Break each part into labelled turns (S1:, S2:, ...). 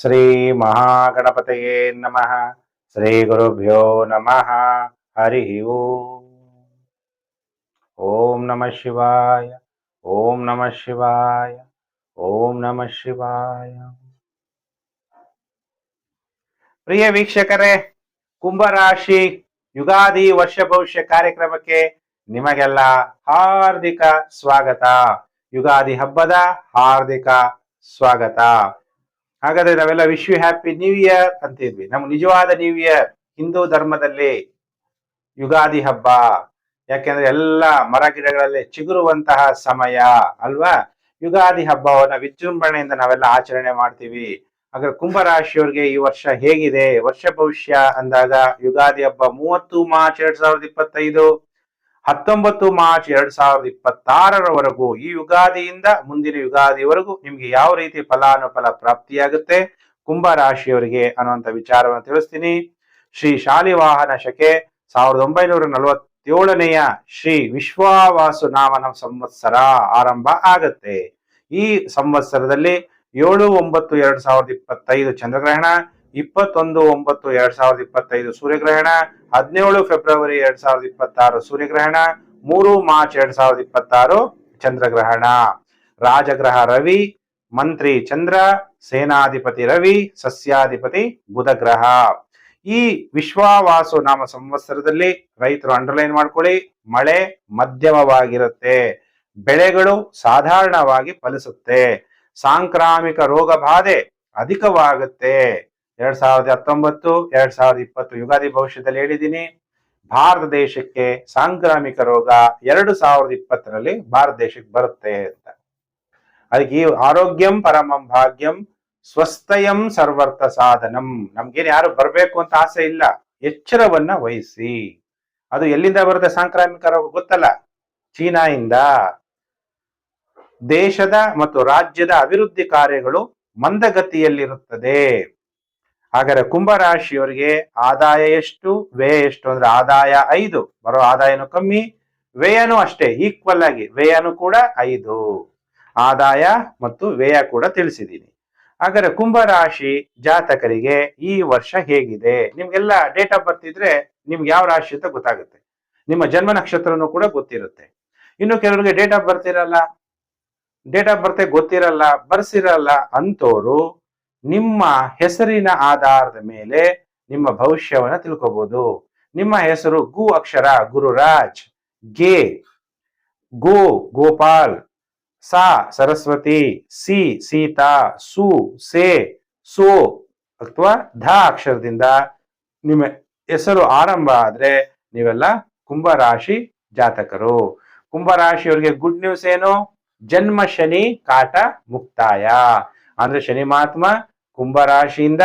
S1: ಶ್ರೀ ಮಹಾಗಣಪತಯೇ ನಮಃ. ಶ್ರೀ ಗುರುಭ್ಯೋ ನಮಃ. ಹರಿ ಓಂ. ನಮಃ ಶಿವಾಯ. ಓಂ ನಮಃ ಶಿವಾಯ. ಓಂ ನಮಃ ಶಿವಾಯ. ಪ್ರಿಯ ವೀಕ್ಷಕರೇ, ಕುಂಭರಾಶಿ ಯುಗಾದಿ ವರ್ಷ ಭವಿಷ್ಯ ಕಾರ್ಯಕ್ರಮಕ್ಕೆ ನಿಮಗೆಲ್ಲ ಹಾರ್ದಿಕ ಸ್ವಾಗತ. ಯುಗಾದಿ ಹಬ್ಬದ ಹಾರ್ದಿಕ ಸ್ವಾಗತ. ಹಾಗಾದ್ರೆ ನಾವೆಲ್ಲ wish you happy new year ಅಂತಿದ್ವಿ ನಮ್ಮ ನಿಜವಾದ ನ್ಯೂ ಇಯರ್ ಹಿಂದೂ ಧರ್ಮದಲ್ಲಿ ಯುಗಾದಿ ಹಬ್ಬ. ಯಾಕೆಂದ್ರೆ ಎಲ್ಲ ಮರ ಗಿಡಗಳಲ್ಲಿ ಚಿಗುರುವಂತಹ ಸಮಯ ಅಲ್ವಾ? ಯುಗಾದಿ ಹಬ್ಬವನ್ನ ವಿಜೃಂಭಣೆಯಿಂದ ನಾವೆಲ್ಲ ಆಚರಣೆ ಮಾಡ್ತೀವಿ. ಹಾಗಾದ್ರೆ ಕುಂಭರಾಶಿಯವ್ರಿಗೆ ಈ ವರ್ಷ ಹೇಗಿದೆ? ವರ್ಷ ಭವಿಷ್ಯ ಅಂದಾಗ ಯುಗಾದಿ ಹಬ್ಬ ಮೂವತ್ತು ಮಾರ್ಚ್ ಎರಡ್ ಸಾವಿರದ ಇಪ್ಪತ್ತೈದು. ಹತ್ತೊಂಬತ್ತು ಮಾರ್ಚ್ ಎರಡ್ ಸಾವಿರದ ಇಪ್ಪತ್ತಾರರವರೆಗೂ ಈ ಯುಗಾದಿಯಿಂದ ಮುಂದಿನ ಯುಗಾದಿವರೆಗೂ ನಿಮ್ಗೆ ಯಾವ ರೀತಿ ಫಲಾನುಫಲ ಪ್ರಾಪ್ತಿಯಾಗುತ್ತೆ ಕುಂಭ ರಾಶಿಯವರಿಗೆ ಅನ್ನುವಂಥ ವಿಚಾರವನ್ನು ತಿಳಿಸ್ತೀನಿ. ಶ್ರೀ ಶಾಲಿವಾಹನ ಶಕೆ ಸಾವಿರದ ಒಂಬೈನೂರ ನಲವತ್ತೇಳನೆಯ ಶ್ರೀ ವಿಶ್ವಾವಾಸು ನಾಮನ ಸಂವತ್ಸರ ಆರಂಭ ಆಗತ್ತೆ. ಈ ಸಂವತ್ಸರದಲ್ಲಿ ಏಳು ಒಂಬತ್ತು ಎರಡ್ ಸಾವಿರದ ಇಪ್ಪತ್ತೈದು ಚಂದ್ರಗ್ರಹಣ ಇಪ್ಪತ್ತೊಂದು, ಒಂಬತ್ತು, ಎರಡ್ ಸಾವಿರದ ಇಪ್ಪತ್ತೈದು ಸೂರ್ಯಗ್ರಹಣ, ಹದಿನೇಳು ಫೆಬ್ರವರಿ ಎರಡ್ ಸಾವಿರದ ಇಪ್ಪತ್ತಾರು ಸೂರ್ಯಗ್ರಹಣ, ಮೂರು ಮಾರ್ಚ್ ಎರಡ್ ಸಾವಿರದ ಇಪ್ಪತ್ತಾರು ಚಂದ್ರಗ್ರಹಣ. ರಾಜಗ್ರಹ ರವಿ, ಮಂತ್ರಿ ಚಂದ್ರ, ಸೇನಾಧಿಪತಿ ರವಿ, ಸಸ್ಯಾಧಿಪತಿ ಬುಧ ಗ್ರಹ ಈ ವಿಶ್ವಾವಾಸು ನಾಮ ಸಂವತ್ಸರದಲ್ಲಿ ರೈತರು ಅಂಡರ್ಲೈನ್ ಮಾಡ್ಕೊಳ್ಳಿ, ಮಳೆ ಮಧ್ಯಮವಾಗಿರುತ್ತೆ. ಬೆಳೆಗಳು ಸಾಧಾರಣವಾಗಿ ಫಲಿಸುತ್ತೆ. ಸಾಂಕ್ರಾಮಿಕ ರೋಗ ಬಾಧೆ ಅಧಿಕವಾಗುತ್ತೆ. ಎರಡ್ ಸಾವಿರದ ಹತ್ತೊಂಬತ್ತು, ಎರಡ್ ಸಾವಿರದ ಇಪ್ಪತ್ತು ಯುಗಾದಿ ಭವಿಷ್ಯದಲ್ಲಿ ಹೇಳಿದ್ದೀನಿ. ಭಾರತ ದೇಶಕ್ಕೆ ಸಾಂಕ್ರಾಮಿಕ ರೋಗ ಎರಡು ಸಾವಿರದ ಇಪ್ಪತ್ತರಲ್ಲಿ ಭಾರತ ದೇಶಕ್ಕೆ ಬರುತ್ತೆ ಅಂತ. ಅದಕ್ಕೆ ಈ ಆರೋಗ್ಯಂ ಪರಮಂ ಭಾಗ್ಯಂ ಸ್ವಸ್ಥಯಂ ಸರ್ವರ್ಥ ಸಾಧನಂ. ನಮ್ಗೇನು ಯಾರು ಬರಬೇಕು ಅಂತ ಆಸೆ ಇಲ್ಲ. ಎಚ್ಚರವನ್ನ ವಹಿಸಿ. ಅದು ಎಲ್ಲಿಂದ ಬರುತ್ತೆ ಸಾಂಕ್ರಾಮಿಕ ರೋಗ ಗೊತ್ತಲ್ಲ? ಚೀನಾಯಿಂದ. ದೇಶದ ಮತ್ತು ರಾಜ್ಯದ ಅಭಿವೃದ್ಧಿ ಕಾರ್ಯಗಳು ಮಂದಗತಿಯಲ್ಲಿರುತ್ತದೆ. ಹಾಗಾದ್ರೆ ಕುಂಭರಾಶಿಯವರಿಗೆ ಆದಾಯ ಎಷ್ಟು, ವ್ಯಯ ಎಷ್ಟು? ಅಂದ್ರೆ ಆದಾಯ ಐದು. ಬರೋ ಆದಾಯನು ಕಮ್ಮಿ, ವ್ಯಯನೂ ಅಷ್ಟೇ ಈಕ್ವಲ್ ಆಗಿ. ವ್ಯಯನು ಕೂಡ ಐದು. ಆದಾಯ ಮತ್ತು ವ್ಯಯ ಕೂಡ ತಿಳಿಸಿದ್ದೀನಿ. ಹಾಗಾದ್ರೆ ಕುಂಭರಾಶಿ ಜಾತಕರಿಗೆ ಈ ವರ್ಷ ಹೇಗಿದೆ? ನಿಮ್ಗೆಲ್ಲ ಡೇಟ್ ಆಫ್ ಬರ್ತ್ ಇದ್ರೆ ನಿಮ್ಗೆ ಯಾವ ರಾಶಿ ಅಂತ ಗೊತ್ತಾಗುತ್ತೆ. ನಿಮ್ಮ ಜನ್ಮ ನಕ್ಷತ್ರನೂ ಕೂಡ ಗೊತ್ತಿರುತ್ತೆ. ಇನ್ನು ಕೆಲವರಿಗೆ ಡೇಟ್ ಆಫ್ ಬರ್ತ್ ಇರಲ್ಲ ಡೇಟ್ ಆಫ್ ಬರ್ತ್ ಗೊತ್ತಿರಲ್ಲ, ಬರ್ಸಿರಲ್ಲ ಅಂತೋರು ನಿಮ್ಮ ಹೆಸರಿನ ಆಧಾರದ ಮೇಲೆ ನಿಮ್ಮ ಭವಿಷ್ಯವನ್ನ ತಿಳ್ಕೋಬಹುದು ನಿಮ್ಮ ಹೆಸರು ಗು ಅಕ್ಷರ ಗುರುರಾಜ್. ಗೆ. ಗೋ ಗೋಪಾಲ್. ಸಾ ಸರಸ್ವತಿ. ಸಿ ಸೀತಾ. ಸು ಸೇ. ಸೋ ಅಥವಾ ಧ ಅಕ್ಷರದಿಂದ ನಿಮ್ಮ ಹೆಸರು ಆರಂಭ ಆದ್ರೆ ನೀವೆಲ್ಲ ಕುಂಭರಾಶಿ ಜಾತಕರು. ಕುಂಭರಾಶಿಯವರಿಗೆ ಗುಡ್ ನ್ಯೂಸ್ ಏನು? ಜನ್ಮ ಶನಿ ಕಾಟ ಮುಕ್ತಾಯ. ಅಂದ್ರೆ ಶನಿ ಮಹಾತ್ಮ ಕುಂಭರಾಶಿಯಿಂದ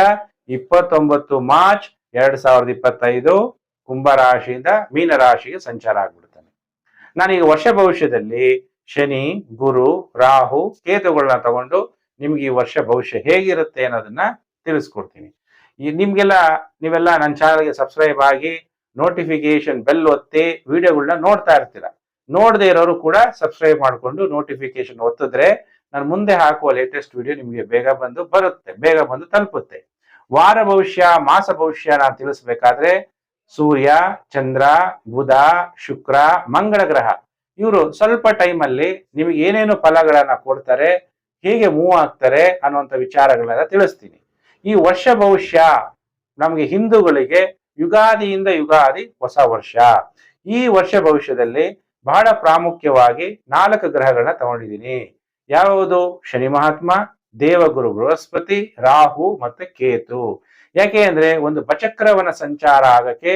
S1: ಇಪ್ಪತ್ತೊಂಬತ್ತು ಮಾರ್ಚ್ ಎರಡ್ ಸಾವಿರದ ಇಪ್ಪತ್ತೈದು ಕುಂಭರಾಶಿಯಿಂದ ಮೀನರಾಶಿಗೆ ಸಂಚಾರ ಆಗ್ಬಿಡ್ತಾನೆ. ನಾನೀಗ ವರ್ಷ ಭವಿಷ್ಯದಲ್ಲಿ ಶನಿ, ಗುರು, ರಾಹು, ಕೇತುಗಳನ್ನ ತಗೊಂಡು ನಿಮ್ಗೆ ಈ ವರ್ಷ ಭವಿಷ್ಯ ಹೇಗಿರುತ್ತೆ ಅನ್ನೋದನ್ನ ತಿಳಿಸ್ಕೊಡ್ತೀನಿ. ಈ ನಿಮ್ಗೆಲ್ಲ ನೀವೆಲ್ಲ ನನ್ನ ಚಾನಲ್ಗೆ ಸಬ್ಸ್ಕ್ರೈಬ್ ಆಗಿ ನೋಟಿಫಿಕೇಶನ್ ಬೆಲ್ ಒತ್ತಿ ವಿಡಿಯೋಗಳನ್ನ ನೋಡ್ತಾ ಇರ್ತೀರ. ನೋಡದೇ ಇರೋರು ಕೂಡ ಸಬ್ಸ್ಕ್ರೈಬ್ ಮಾಡಿಕೊಂಡು ನೋಟಿಫಿಕೇಶನ್ ಒತ್ತಿದ್ರೆ ನಾನು ಮುಂದೆ ಹಾಕುವ ಲೇಟೆಸ್ಟ್ ವಿಡಿಯೋ ನಿಮಗೆ ಬೇಗ ಬಂದು ಬರುತ್ತೆ, ಬೇಗ ಬಂದು ತಲುಪುತ್ತೆ. ವಾರ ಭವಿಷ್ಯ, ಮಾಸ ಭವಿಷ್ಯ ನಾನು ತಿಳಿಸ್ಬೇಕಾದ್ರೆ ಸೂರ್ಯ, ಚಂದ್ರ, ಬುಧ, ಶುಕ್ರ, ಮಂಗಳ ಗ್ರಹ. ಇವರು ಸ್ವಲ್ಪ ಟೈಮಲ್ಲಿ ನಿಮಗೆ ಏನೇನು ಫಲಗಳನ್ನ ಕೊಡ್ತಾರೆ, ಹೇಗೆ ಮೂವ್ ಆಗ್ತಾರೆ ಅನ್ನುವಂಥ ವಿಚಾರಗಳನ್ನ ತಿಳಿಸ್ತೀನಿ. ಈ ವರ್ಷ ಭವಿಷ್ಯ ನಮಗೆ ಹಿಂದೂಗಳಿಗೆ ಯುಗಾದಿಯಿಂದ ಯುಗಾದಿ ಹೊಸ ವರ್ಷ. ಈ ವರ್ಷ ಭವಿಷ್ಯದಲ್ಲಿ ಬಹಳ ಪ್ರಾಮುಖ್ಯವಾಗಿ ನಾಲ್ಕು ಗ್ರಹಗಳನ್ನ ತಗೊಂಡಿದ್ದೀನಿ. ಯಾವುದು? ಶನಿ ಮಹಾತ್ಮ, ದೇವಗುರು ಬೃಹಸ್ಪತಿ, ರಾಹು ಮತ್ತೆ ಕೇತು. ಯಾಕೆ ಅಂದ್ರೆ ಒಂದು ಬಚಕ್ರವನ ಸಂಚಾರ ಆಗಕ್ಕೆ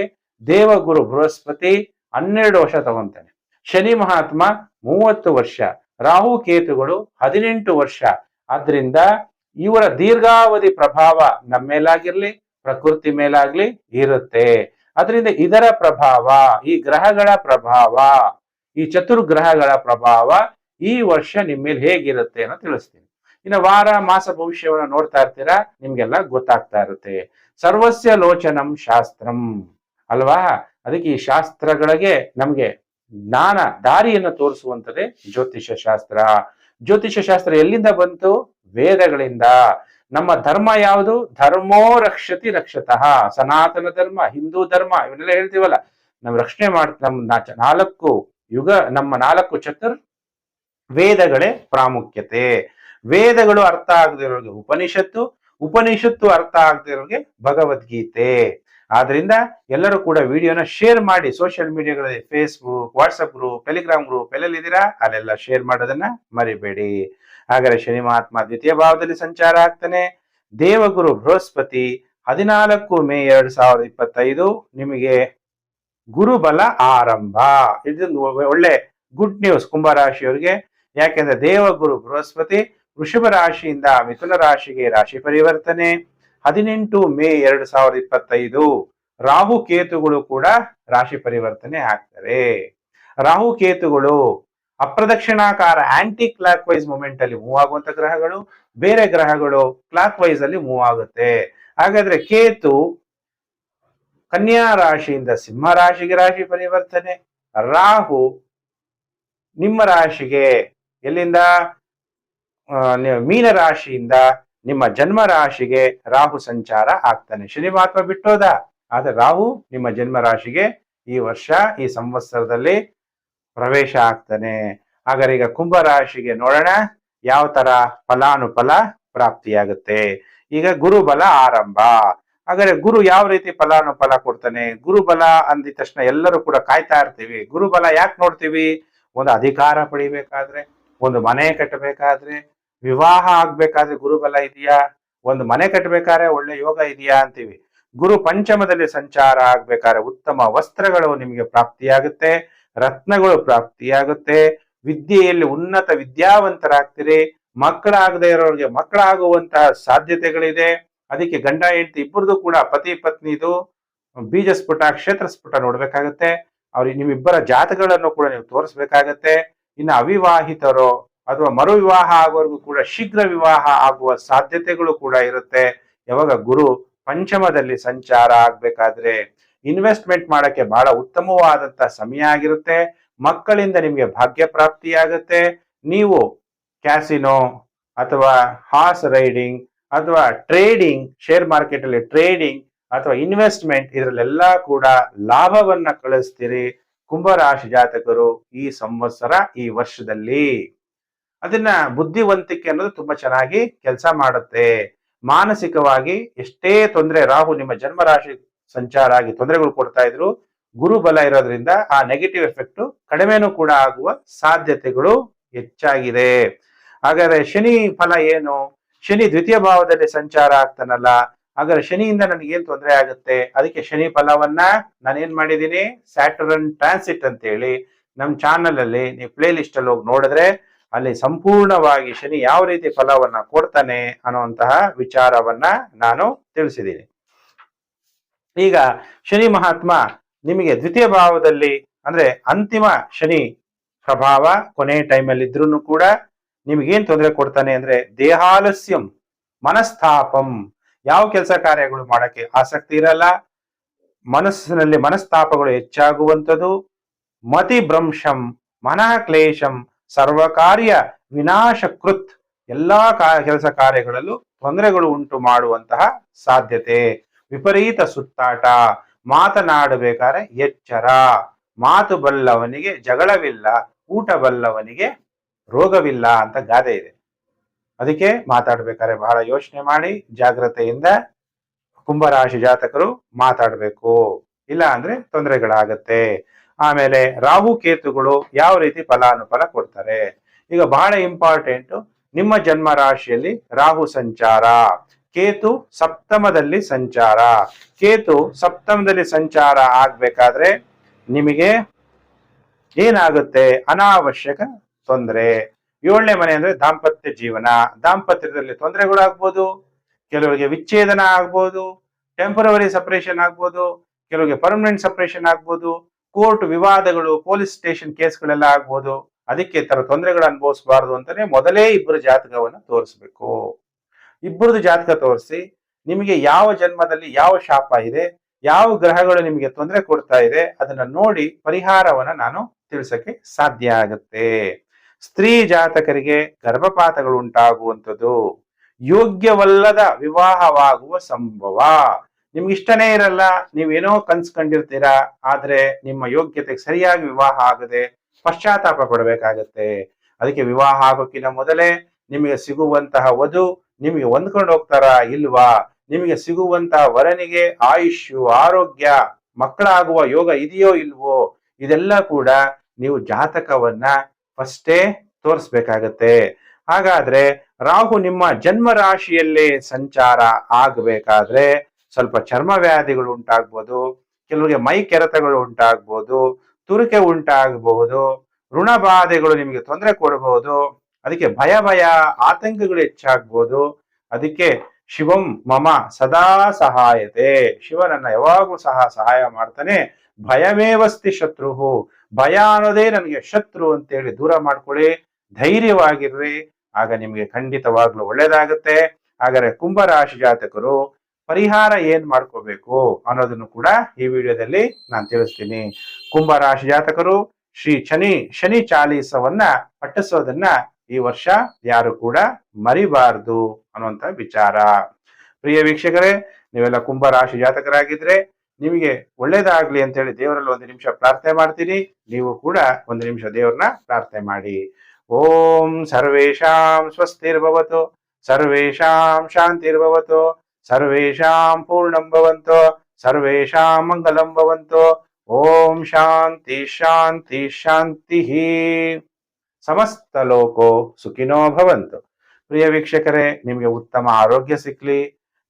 S1: ದೇವಗುರು ಬೃಹಸ್ಪತಿ ಹನ್ನೆರಡು ವರ್ಷ ತಗೊಂತಾನೆ. ಶನಿ ಮಹಾತ್ಮ ಮೂವತ್ತು ವರ್ಷ, ರಾಹು ಕೇತುಗಳು ಹದಿನೆಂಟು ವರ್ಷ. ಆದ್ರಿಂದ ಇವರ ದೀರ್ಘಾವಧಿ ಪ್ರಭಾವ ನಮ್ಮ ಮೇಲಾಗಿರ್ಲಿ ಪ್ರಕೃತಿ ಮೇಲಾಗ್ಲಿ ಇರುತ್ತೆ. ಅದರಿಂದ ಇದರ ಪ್ರಭಾವ, ಈ ಗ್ರಹಗಳ ಪ್ರಭಾವ, ಈ ಚತುರ್ಗ್ರಹಗಳ ಪ್ರಭಾವ ಈ ವರ್ಷ ನಿಮ್ಮ ಮೇಲೆ ಹೇಗಿರುತ್ತೆ ಅನ್ನೋ ತಿಳಿಸ್ತೀನಿ. ಇನ್ನು ವಾರ, ಮಾಸ ಭವಿಷ್ಯವನ್ನು ನೋಡ್ತಾ ಇರ್ತೀರಾ? ನಿಮ್ಗೆಲ್ಲ ಗೊತ್ತಾಗ್ತಾ ಇರುತ್ತೆ. ಸರ್ವಸ್ಯ ಲೋಚನಂ ಶಾಸ್ತ್ರಂ. ಅಲ್ವಾ? ಅದಕ್ಕೆ ಈ ಶಾಸ್ತ್ರಗಳಿಗೆ ನಮ್ಗೆ ಜ್ಞಾನ, ದಾರಿಯನ್ನು ತೋರಿಸುವಂಥದ್ದೇ ಜ್ಯೋತಿಷ್ಯ ಶಾಸ್ತ್ರ. ಜ್ಯೋತಿಷ ಶಾಸ್ತ್ರ ಎಲ್ಲಿಂದ ಬಂತು? ವೇದಗಳಿಂದ. ನಮ್ಮ ಧರ್ಮ ಯಾವುದು? ಧರ್ಮೋ ರಕ್ಷತಿ ರಕ್ಷತಃ. ಸನಾತನ ಧರ್ಮ, ಹಿಂದೂ ಧರ್ಮ, ಇವನ್ನೆಲ್ಲ ಹೇಳ್ತೀವಲ್ಲ. ನಾವು ರಕ್ಷಣೆ ಮಾಡ್ ನಮ್ಮ ನಾಲ್ಕು ಯುಗ, ನಮ್ಮ ನಾಲ್ಕು ಚತುರ್ ವೇದಗಳೇ ಪ್ರಾಮುಖ್ಯತೆ. ವೇದಗಳು ಅರ್ಥ ಆಗದಿರೋರಿಗೆ ಉಪನಿಷತ್ತು ಉಪನಿಷತ್ತು ಅರ್ಥ ಆಗದಿರೋರಿಗೆ ಭಗವದ್ಗೀತೆ. ಆದ್ರಿಂದ ಎಲ್ಲರೂ ಕೂಡ ವಿಡಿಯೋನ ಶೇರ್ ಮಾಡಿ social ಮೀಡಿಯಾಗಳಲ್ಲಿ Facebook, WhatsApp group, Telegram group ಎಲ್ಲೆಲ್ಲಿದ್ದೀರಾ ಅಲ್ಲೆಲ್ಲ ಶೇರ್ ಮಾಡೋದನ್ನ ಮರಿಬೇಡಿ. ಹಾಗಾದ್ರೆ ಶನಿ ಮಹಾತ್ಮ ದ್ವಿತೀಯ ಭಾವದಲ್ಲಿ ಸಂಚಾರ ಆಗ್ತಾನೆ. ದೇವಗುರು ಬೃಹಸ್ಪತಿ ಹದಿನಾಲ್ಕು ಮೇ ಎರಡ್ ಸಾವಿರದ ಇಪ್ಪತ್ತೈದು ನಿಮಗೆ ಗುರುಬಲ ಆರಂಭ. ಇದೊಂದು ಒಳ್ಳೆ ಗುಡ್ ನ್ಯೂಸ್ ಕುಂಭರಾಶಿಯವರಿಗೆ. ಯಾಕೆಂದ್ರೆ ದೇವಗುರು ಬೃಹಸ್ಪತಿ ವೃಷಭ ರಾಶಿಯಿಂದ ಮಿಥುನ ರಾಶಿಗೆ ರಾಶಿ ಪರಿವರ್ತನೆ. ಹದಿನೆಂಟು ಮೇ ಎರಡು ಸಾವಿರದ ಇಪ್ಪತ್ತೈದು, ರಾಹು ಕೇತುಗಳು ಕೂಡ ರಾಶಿ ಪರಿವರ್ತನೆ ಆಗ್ತಾರೆ. ರಾಹು ಕೇತುಗಳು ಅಪ್ರದಕ್ಷಿಣಾಕಾರ ಆಂಟಿ ಕ್ಲಾಕ್ ವೈಸ್ ಮೂಮೆಂಟ್ ಅಲ್ಲಿ ಮೂವ್ ಆಗುವಂತ ಗ್ರಹಗಳು, ಬೇರೆ ಗ್ರಹಗಳು ಕ್ಲಾಕ್ ವೈಸ್ ಅಲ್ಲಿ ಮೂವ್ ಆಗುತ್ತೆ. ಹಾಗಾದ್ರೆ ಕೇತು ಕನ್ಯಾ ರಾಶಿಯಿಂದ ಸಿಂಹ ರಾಶಿಗೆ ರಾಶಿ ಪರಿವರ್ತನೆ, ರಾಹು ನಿಮ್ಮ ರಾಶಿಗೆ ಎಲ್ಲಿಂದ? ಮೀನ ರಾಶಿಯಿಂದ ನಿಮ್ಮ ಜನ್ಮ ರಾಶಿಗೆ ರಾಹು ಸಂಚಾರ ಆಗ್ತಾನೆ. ಶನಿ ಮಹಾತ್ಮ ಬಿಟ್ಟೋದ. ಆದ್ರೆ ರಾಹು ನಿಮ್ಮ ಜನ್ಮ ರಾಶಿಗೆ ಈ ವರ್ಷ, ಈ ಸಂವತ್ಸರದಲ್ಲಿ ಪ್ರವೇಶ ಆಗ್ತಾನೆ. ಹಾಗಾದ್ರೆ ಈಗ ಕುಂಭ ರಾಶಿಗೆ ನೋಡೋಣ. ಯಾವ ತರ? ಫಲಾನುಫಲ ಪ್ರಾಪ್ತಿಯಾಗುತ್ತೆ. ಈಗ ಗುರುಬಲ ಆರಂಭ. ಹಾಗಾದ್ರೆ ಗುರು ಯಾವ ರೀತಿ ಫಲಾನುಫಲ ಕೊಡ್ತಾನೆ? ಗುರುಬಲ ಅಂದಿದ ತಕ್ಷಣ ಎಲ್ಲರೂ ಕೂಡ ಕಾಯ್ತಾ ಇರ್ತೀವಿ. ಗುರುಬಲ ಯಾಕೆ ನೋಡ್ತೀವಿ? ಒಂದು ಅಧಿಕಾರ ಪಡಿಬೇಕಾದ್ರೆ. ಒಂದು ಮನೆ ಕಟ್ಟಬೇಕಾದ್ರೆ, ವಿವಾಹ ಆಗ್ಬೇಕಾದ್ರೆ ಗುರುಬಲ ಇದೆಯಾ? ಒಂದು ಮನೆ ಕಟ್ಟಬೇಕಾದ್ರೆ ಒಳ್ಳೆ ಯೋಗ ಇದೆಯಾ ಅಂತೀವಿ. ಗುರು ಪಂಚಮದಲ್ಲಿ ಸಂಚಾರ ಆಗ್ಬೇಕಾದ್ರೆ ಉತ್ತಮ ವಸ್ತ್ರಗಳು ನಿಮಗೆ ಪ್ರಾಪ್ತಿಯಾಗುತ್ತೆ, ರತ್ನಗಳು ಪ್ರಾಪ್ತಿಯಾಗುತ್ತೆ. ವಿದ್ಯೆಯಲ್ಲಿ ಉನ್ನತ ವಿದ್ಯಾವಂತರಾಗ್ತೀರಿ. ಮಕ್ಕಳಾಗದೇ ಇರೋರಿಗೆ ಮಕ್ಕಳಾಗುವಂತಹ ಸಾಧ್ಯತೆಗಳಿದೆ. ಅದಕ್ಕೆ ಗಂಡ, ಹೆಂಡತಿ ಇಬ್ಬರದು ಕೂಡ ಪತಿ, ಪತ್ನಿದು ಬೀಜ ಸ್ಫುಟ ಕ್ಷೇತ್ರ ಸ್ಫುಟ ನೋಡ್ಬೇಕಾಗತ್ತೆ. ಅವ್ರಿಗೆ ನಿಮ್ಮಿಬ್ಬರ ಜಾತಗಳನ್ನು ಕೂಡ ನೀವು ತೋರಿಸ್ಬೇಕಾಗತ್ತೆ. ಇನ್ನು ಅವಿವಾಹಿತರೋ ಅಥವಾ ಮರು ವಿವಾಹ ಆಗೋರ್ಗೂ ಕೂಡ ಶೀಘ್ರ ವಿವಾಹ ಆಗುವ ಸಾಧ್ಯತೆಗಳು ಕೂಡ ಇರುತ್ತೆ. ಯಾವಾಗ ಗುರು ಪಂಚಮದಲ್ಲಿ ಸಂಚಾರ ಆಗ್ಬೇಕಾದ್ರೆ ಇನ್ವೆಸ್ಟ್ಮೆಂಟ್ ಮಾಡಕ್ಕೆ ಬಹಳ ಉತ್ತಮವಾದಂತಹ ಸಮಯ ಆಗಿರುತ್ತೆ. ಮಕ್ಕಳಿಂದ ನಿಮಗೆ ಭಾಗ್ಯ ಪ್ರಾಪ್ತಿಯಾಗುತ್ತೆ. ನೀವು ಕ್ಯಾಸಿನೋ ಅಥವಾ ಹಾರ್ಸ್ ರೈಡಿಂಗ್ ಅಥವಾ ಟ್ರೇಡಿಂಗ್ ಶೇರ್ ಮಾರ್ಕೆಟ್ ಅಲ್ಲಿ ಟ್ರೇಡಿಂಗ್ ಅಥವಾ ಇನ್ವೆಸ್ಟ್ಮೆಂಟ್ ಇದರಲ್ಲೆಲ್ಲ ಕೂಡ ಲಾಭವನ್ನ ಕಳಿಸ್ತೀರಿ. ಕುಂಭರಾಶಿ ಜಾತಕರು ಈ ಸಂವತ್ಸರ, ಈ ವರ್ಷದಲ್ಲಿ. ಅದನ್ನ ಬುದ್ಧಿವಂತಿಕೆ ಅನ್ನೋದು ತುಂಬಾ ಚೆನ್ನಾಗಿ ಕೆಲಸ ಮಾಡುತ್ತೆ. ಮಾನಸಿಕವಾಗಿ ಎಷ್ಟೇ ತೊಂದರೆ, ರಾಹು ನಿಮ್ಮ ಜನ್ಮ ರಾಶಿ ಸಂಚಾರ ಆಗಿ ತೊಂದರೆಗಳು ಕೊಡ್ತಾ ಇದ್ರು, ಗುರು ಬಲ ಇರೋದ್ರಿಂದ ಆ ನೆಗೆಟಿವ್ ಎಫೆಕ್ಟ್ ಕಡಿಮೆನೂ ಕೂಡ ಆಗುವ ಸಾಧ್ಯತೆಗಳು ಹೆಚ್ಚಾಗಿದೆ. ಹಾಗಾದ್ರೆ ಶನಿ ಫಲ ಏನು? ಶನಿ ದ್ವಿತೀಯ ಭಾವದಲ್ಲಿ ಸಂಚಾರ ಆಗ್ತಾನಲ್ಲ ಹಾಗಾದ್ರೆ ಶನಿಯಿಂದ ನನಗೆ ಏನ್ ತೊಂದರೆ ಆಗುತ್ತೆ? ಅದಕ್ಕೆ ಶನಿ ಫಲವನ್ನ ನಾನು ಏನ್ ಮಾಡಿದೀನಿ ಸ್ಯಾಟರ್ನ್ ಟ್ರಾನ್ಸಿಟ್ ಅಂತ ಹೇಳಿ ನಮ್ ಚಾನಲ್ ಅಲ್ಲಿ ನೀವು ಪ್ಲೇ ಲಿಸ್ಟ್ ಅಲ್ಲಿ ಹೋಗಿ ನೋಡಿದ್ರೆ ಅಲ್ಲಿ ಸಂಪೂರ್ಣವಾಗಿ ಶನಿ ಯಾವ ರೀತಿ ಫಲವನ್ನ ಕೊಡ್ತಾನೆ ಅನ್ನುವಂತಹ ವಿಚಾರವನ್ನ ನಾನು ತಿಳಿಸಿದ್ದೀನಿ. ಈಗ ಶನಿ ಮಹಾತ್ಮ ನಿಮಗೆ ದ್ವಿತೀಯ ಭಾವದಲ್ಲಿ ಅಂದ್ರೆ ಅಂತಿಮ ಶನಿ ಪ್ರಭಾವ ಕೊನೆ ಟೈಮಲ್ಲಿ ಇದ್ರೂ ಕೂಡ ನಿಮಗೇನ್ ತೊಂದರೆ ಕೊಡ್ತಾನೆ ಅಂದ್ರೆ ದೇಹಾಲಸ್ಯಂ, ಮನಸ್ತಾಪಂ. ಯಾವ ಕೆಲಸ ಕಾರ್ಯಗಳು ಮಾಡಕ್ಕೆ ಆಸಕ್ತಿ ಇರಲ್ಲ. ಮನಸ್ಸಿನಲ್ಲಿ ಮನಸ್ತಾಪಗಳು ಹೆಚ್ಚಾಗುವಂಥದ್ದು. ಮತಿ ಭ್ರಂಶಂ ಮನಃ ಕ್ಲೇಶಂ ಸರ್ವಕಾರ್ಯ ವಿನಾಶಕೃತ್ ಎಲ್ಲಾ ಕೆಲಸ ಕಾರ್ಯಗಳಲ್ಲೂ ತೊಂದರೆಗಳು ಉಂಟು ಮಾಡುವಂತಹ ಸಾಧ್ಯತೆ. ವಿಪರೀತ ಸುತ್ತಾಟ, ಮಾತನಾಡಬೇಕಾದ್ರೆ ಎಚ್ಚರ. ಮಾತು ಬಲ್ಲವನಿಗೆ ಜಗಳವಿಲ್ಲ, ಊಟ ಬಲ್ಲವನಿಗೆ ರೋಗವಿಲ್ಲ ಅಂತ ಗಾದೆ ಇದೆ. ಅದಕ್ಕೆ ಮಾತಾಡ್ಬೇಕಾದ್ರೆ ಬಹಳ ಯೋಚನೆ ಮಾಡಿ ಜಾಗ್ರತೆಯಿಂದ ಕುಂಭರಾಶಿ ಜಾತಕರು ಮಾತಾಡಬೇಕು. ಇಲ್ಲ ಅಂದ್ರೆ ತೊಂದರೆಗಳಾಗತ್ತೆ. ಆಮೇಲೆ ರಾಹು ಕೇತುಗಳು ಯಾವ ರೀತಿ ಫಲಾನುಫಲ ಕೊಡ್ತಾರೆ? ಈಗ ಬಹಳ ಇಂಪಾರ್ಟೆಂಟ್ ನಿಮ್ಮ ಜನ್ಮ ರಾಶಿಯಲ್ಲಿ ರಾಹು ಸಂಚಾರ. ಕೇತು ಸಪ್ತಮದಲ್ಲಿ ಸಂಚಾರ. ಕೇತು ಸಪ್ತಮದಲ್ಲಿ ಸಂಚಾರ ಆಗ್ಬೇಕಾದ್ರೆ ನಿಮಗೆ ಏನಾಗುತ್ತೆ? ಅನಾವಶ್ಯಕ ತೊಂದರೆ. ಏಳನೇ ಮನೆ ಅಂದ್ರೆ ದಾಂಪತ್ಯ ಜೀವನ. ದಾಂಪತ್ಯದಲ್ಲಿ ತೊಂದರೆಗಳು ಆಗ್ಬೋದು, ಕೆಲವರಿಗೆ ವಿಚ್ಛೇದನ ಆಗ್ಬೋದು ಟೆಂಪರವರಿ ಸಪರೇಷನ್ ಆಗ್ಬೋದು, ಕೆಲವರಿಗೆ ಪರ್ಮನೆಂಟ್ ಸಪರೇಷನ್ ಆಗ್ಬೋದು, ಕೋರ್ಟ್ ವಿವಾದಗಳು, ಪೊಲೀಸ್ ಸ್ಟೇಷನ್ ಕೇಸ್ಗಳೆಲ್ಲ ಆಗ್ಬೋದು. ಅದಕ್ಕೆ ತರ ತೊಂದರೆಗಳು ಅನುಭವಿಸಬಾರದು ಅಂತಾನೆ ಮೊದಲೇ ಇಬ್ಬರು ಜಾತಕವನ್ನ ತೋರಿಸ್ಬೇಕು. ಇಬ್ಬರದು ಜಾತಕ ತೋರಿಸಿ, ನಿಮಗೆ ಯಾವ ಜನ್ಮದಲ್ಲಿ ಯಾವ ಶಾಪ ಇದೆ, ಯಾವ ಗ್ರಹಗಳು ನಿಮಗೆ ತೊಂದರೆ ಕೊಡ್ತಾ ಇದೆ, ಅದನ್ನ ನೋಡಿ ಪರಿಹಾರವನ್ನ ನಾನು ತಿಳಿಸಕ್ಕೆ ಸಾಧ್ಯ ಆಗುತ್ತೆ. ಸ್ತ್ರೀ ಜಾತಕರಿಗೆ ಗರ್ಭಪಾತಗಳು ಉಂಟಾಗುವಂಥದ್ದು ಯೋಗ್ಯವಲ್ಲದ ವಿವಾಹವಾಗುವ ಸಂಭವ. ನಿಮ್ಗೆ ಇಷ್ಟನೇ ಇರಲ್ಲ, ನೀವೇನೋ ಕನ್ಸ್ ಕಂಡಿರ್ತೀರಾ ಆದ್ರೆ ನಿಮ್ಮ ಯೋಗ್ಯತೆಗೆ ಸರಿಯಾಗಿ ವಿವಾಹ ಆಗದೆ ಪಶ್ಚಾತ್ತಾಪ ಪಡಬೇಕಾಗತ್ತೆ. ಅದಕ್ಕೆ ವಿವಾಹ ಆಗೋಕ್ಕಿಂತ ಮೊದಲೇ ನಿಮಗೆ ಸಿಗುವಂತಹ ವಧು ನಿಮಗೆ ಹೊಂದ್ಕೊಂಡು ಹೋಗ್ತಾರಾ ಇಲ್ವಾ? ನಿಮಗೆ ಸಿಗುವಂತಹ ವರನಿಗೆ ಆಯುಷ್ಯು, ಆರೋಗ್ಯ, ಮಕ್ಕಳಾಗುವ ಯೋಗ ಇದೆಯೋ ಇಲ್ವೋ? ಇದೆಲ್ಲ ಕೂಡ ನೀವು ಜಾತಕವನ್ನ ಫಸ್ಟೇ ತೋರಿಸ್ಬೇಕಾಗತ್ತೆ. ಹಾಗಾದ್ರೆ ರಾಹು ನಿಮ್ಮ ಜನ್ಮ ರಾಶಿಯಲ್ಲಿ ಸಂಚಾರ ಆಗಬೇಕಾದ್ರೆ ಸ್ವಲ್ಪ ಚರ್ಮ ವ್ಯಾಧಿಗಳು ಉಂಟಾಗ್ಬೋದು, ಕೆಲವರಿಗೆ ಮೈ ಕೆರೆತಗಳು ಉಂಟಾಗ್ಬೋದು, ತುರಿಕೆ ಉಂಟಾಗಬಹುದು, ಋಣ ಬಾಧೆಗಳು ನಿಮಗೆ ತೊಂದರೆ ಕೊಡಬಹುದು ಅದಕ್ಕೆ ಭಯ ಭಯ ಆತಂಕಗಳು ಹೆಚ್ಚಾಗ್ಬೋದು, ಅದಕ್ಕೆ ಶಿವಂ ಮಮ ಸದಾ ಸಹಾಯತೆ. ಶಿವನನ್ನ ಯಾವಾಗಲೂ ಸಹ ಸಹಾಯ ಮಾಡ್ತಾನೆ. ಭಯಮೇವಸ್ತಿ ಶತ್ರು ಭಯ ಅನ್ನೋದೇ ನನಗೆ ಶತ್ರು ಅಂತೇಳಿ ದೂರ ಮಾಡ್ಕೊಳ್ಳಿ, ಧೈರ್ಯವಾಗಿರ್ರಿ. ಆಗ ನಿಮಗೆ ಖಂಡಿತವಾಗ್ಲೂ ಒಳ್ಳೇದಾಗುತ್ತೆ. ಹಾಗಾದ್ರೆ ಕುಂಭರಾಶಿ ಜಾತಕರು ಪರಿಹಾರ ಏನ್ ಮಾಡ್ಕೋಬೇಕು ಅನ್ನೋದನ್ನು ಕೂಡ ಈ ವಿಡಿಯೋದಲ್ಲಿ ನಾನು ತಿಳಿಸ್ತೀನಿ. ಕುಂಭರಾಶಿ ಜಾತಕರು, ಶ್ರೀ ಶನಿ ಶನಿ ಚಾಲೀಸವನ್ನ ಪಟ್ಟಿಸೋದನ್ನ ಈ ವರ್ಷ ಯಾರು ಕೂಡ ಮರಿಬಾರ್ದು ಅನ್ನುವಂತ ವಿಚಾರ. ಪ್ರಿಯ ವೀಕ್ಷಕರೇ, ನೀವೆಲ್ಲ ಕುಂಭರಾಶಿ ಜಾತಕರಾಗಿದ್ರೆ ನಿಮಗೆ ಒಳ್ಳೇದಾಗ್ಲಿ ಅಂತ ಹೇಳಿ ದೇವರಲ್ಲಿ ಒಂದು ನಿಮಿಷ ಪ್ರಾರ್ಥನೆ ಮಾಡ್ತೀನಿ. ನೀವು ಕೂಡ ಒಂದು ನಿಮಿಷ ದೇವರನ್ನ ಪ್ರಾರ್ಥನೆ ಮಾಡಿ. ಓಂ ಸರ್ವೇಶಾಂ ಸ್ವಸ್ತಿರ್ಭವತು ಸರ್ವೇಶಾಂ ಶಾಂತಿರ್ಭವತು ಸರ್ವೇಶಾಂ ಪೂರ್ಣಂ ಭವಂತು ಸರ್ವೇಶಾಂ ಮಂಗಲಂ ಭವಂತು. ಓಂ ಶಾಂತಿ ಶಾಂತಿ ಶಾಂತಿ ಸಮಸ್ತ ಲೋಕೋ ಸುಖಿನೋ ಭವಂತು. ಪ್ರಿಯ ವೀಕ್ಷಕರೇ, ನಿಮಗೆ ಉತ್ತಮ ಆರೋಗ್ಯ ಸಿಕ್ಲಿ.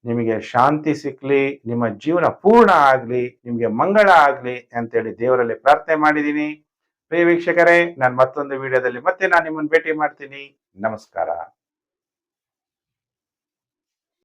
S1: ನಿಮಗೆ ಶಾಂತಿ ಸಿಕ್ಲಿ, ನಿಮ್ಮ ಜೀವನ ಪೂರ್ಣ ಆಗ್ಲಿ, ನಿಮಗೆ ಮಂಗಳ ಆಗ್ಲಿ ಅಂತೇಳಿ ದೇವರಲ್ಲಿ ಪ್ರಾರ್ಥನೆ ಮಾಡಿದ್ದೀನಿ ಪ್ರಿಯ ವೀಕ್ಷಕರೇ, ನಾನು ಮತ್ತೊಂದು ವಿಡಿಯೋದಲ್ಲಿ ಮತ್ತೆ ನಾನು ನಿಮ್ಮನ್ನು ಭೇಟಿ ಮಾಡ್ತೀನಿ. ನಮಸ್ಕಾರ.